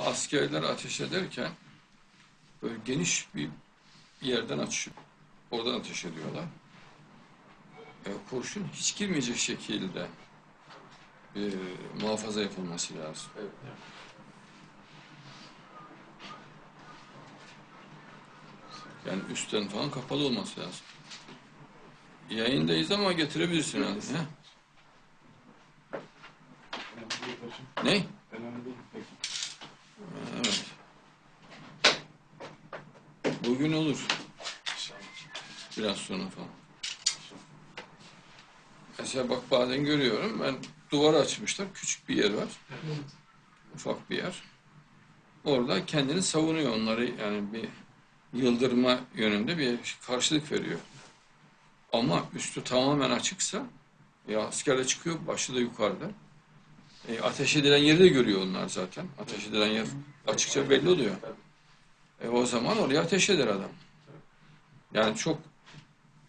Askerler ateş ederken böyle geniş bir yerden açıp oradan ateş ediyorlar. E, kurşun hiç girmeyecek şekilde e, muhafaza yapılması lazım. Evet. Yani üstten falan kapalı olması lazım. Yayındayız ama getirebilirsin abi. Ne? Önemli değil. Peki. Evet. Bugün olur. Biraz sonra falan. Mesela bak bazen görüyorum ben duvar açmışlar. Küçük bir yer var. Ufak bir yer. Orada kendini savunuyor onları yani bir yıldırma yönünde bir karşılık veriyor. Ama üstü tamamen açıksa ya asker de çıkıyor başı da yukarıda. E, ateş edilen yeri de görüyor onlar zaten. Ateş edilen yer açıkça belli oluyor. E, o zaman oraya ateş eder adam. Yani çok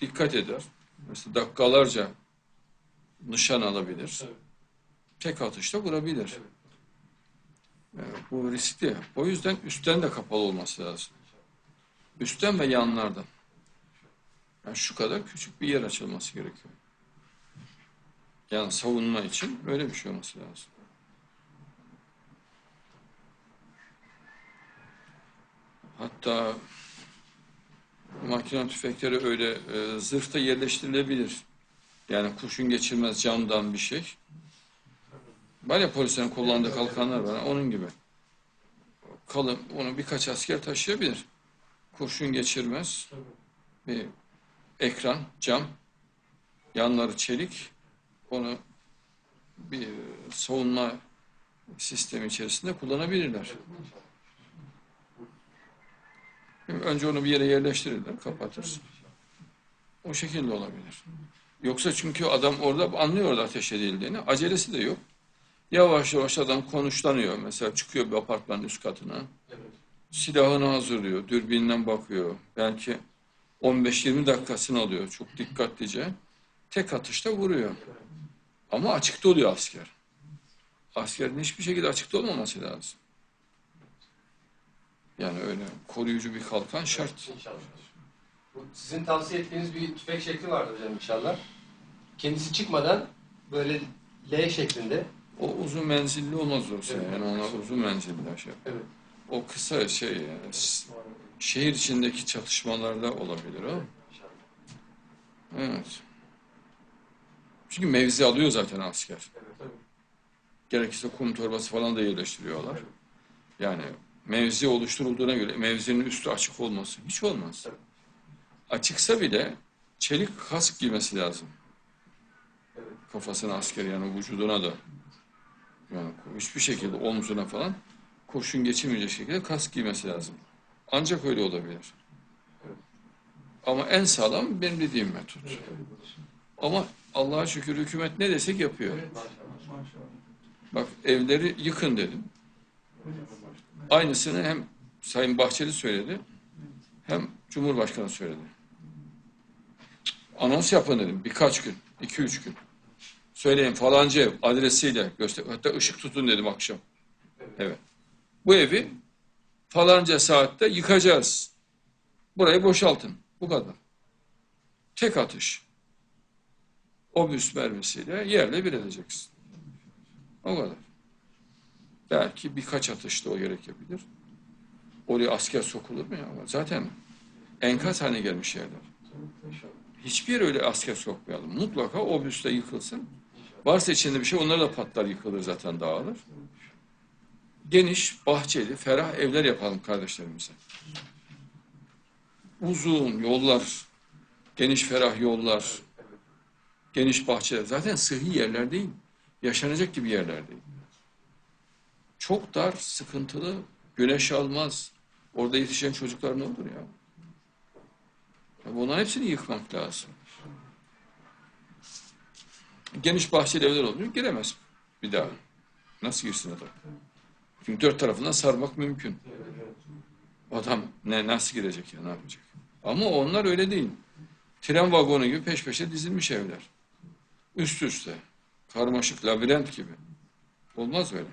dikkat eder. Mesela dakikalarca nişan alabilir. Evet. Tek atışta vurabilir. E, bu riskli. O yüzden üstten de kapalı olması lazım. Üstten ve yanlardan. Yani şu kadar küçük bir yer açılması gerekiyor. Yani savunma için böyle bir şey olması lazım. Hatta makine tüfekleri öyle e, zırhta yerleştirilebilir. Yani kurşun geçirmez camdan bir şey. Var ya polislerin kullandığı kalkanlar var. Onun gibi. Kalın, onu birkaç asker taşıyabilir. Kurşun geçirmez. Bir ekran, cam, yanları çelik. Onu bir savunma sistemi içerisinde kullanabilirler. Önce onu bir yere yerleştirirler, kapatır. O şekilde olabilir. Yoksa çünkü adam orada anlıyor orada ateş edildiğini. Acelesi de yok. Yavaş yavaş adam konuşlanıyor. Mesela çıkıyor bir apartmanın üst katına. Silahını hazırlıyor, dürbünden bakıyor. Belki 15-20 dakikasını alıyor çok dikkatlice. Tek atışta vuruyor. Ama açıkta oluyor asker. Askerin hiçbir şekilde açıkta olmaması lazım. Yani öyle koruyucu bir kalkan şart. İnşallah. Bu sizin tavsiye ettiğiniz bir tüfek şekli vardı hocam inşallah. Kendisi çıkmadan böyle L şeklinde. O uzun menzilli olmaz o şey. Yani ona uzun menzilli şey. Evet. O kısa şey yani, şehir içindeki çatışmalarda olabilir o. Evet. Çünkü mevzi alıyor zaten asker. Evet tabii. Gerekirse kum torbası falan da yerleştiriyorlar. Yani mevzi oluşturulduğuna göre mevzinin üstü açık olması hiç olmaz. Açıksa bile çelik kask giymesi lazım. Kafasına asker yani vücuduna da. Yani hiçbir şekilde omzuna falan kurşun geçirmeyecek şekilde kask giymesi lazım. Ancak öyle olabilir. Ama en sağlam benim dediğim metot. Ama Allah'a şükür hükümet ne desek yapıyor. Bak evleri yıkın dedim. Aynısını hem Sayın Bahçeli söyledi hem Cumhurbaşkanı söyledi. Anons yapın dedim birkaç gün, iki üç gün. Söyleyin falanca ev adresiyle göster. Hatta ışık tutun dedim akşam. Evet. Bu evi falanca saatte yıkacağız. Burayı boşaltın. Bu kadar. Tek atış. Obüs mermisiyle yerle bir edeceksin. O kadar. Belki birkaç atışta o gerekebilir. Oraya asker sokulur mu ya? Zaten enkaz haline gelmiş yerler. Hiçbir yere öyle asker sokmayalım. Mutlaka obüste yıkılsın. Varsa içinde bir şey onlar da patlar yıkılır zaten dağılır. Geniş, bahçeli, ferah evler yapalım kardeşlerimize. Uzun yollar, geniş ferah yollar, geniş bahçeler. Zaten sıhhi yerler değil. Yaşanacak gibi yerler değil. Çok dar, sıkıntılı, güneş almaz. Orada yetişen çocuklar ne olur ya? Bunların hepsini yıkmak lazım. Geniş bahçeli evler oluyor, giremez bir daha. Nasıl girsin adam? Çünkü dört tarafından sarmak mümkün. Adam ne nasıl girecek ya, ne yapacak? Ama onlar öyle değil. Tren vagonu gibi peş peşe dizilmiş evler. Üst üste. Karmaşık, labirent gibi. Olmaz böyle.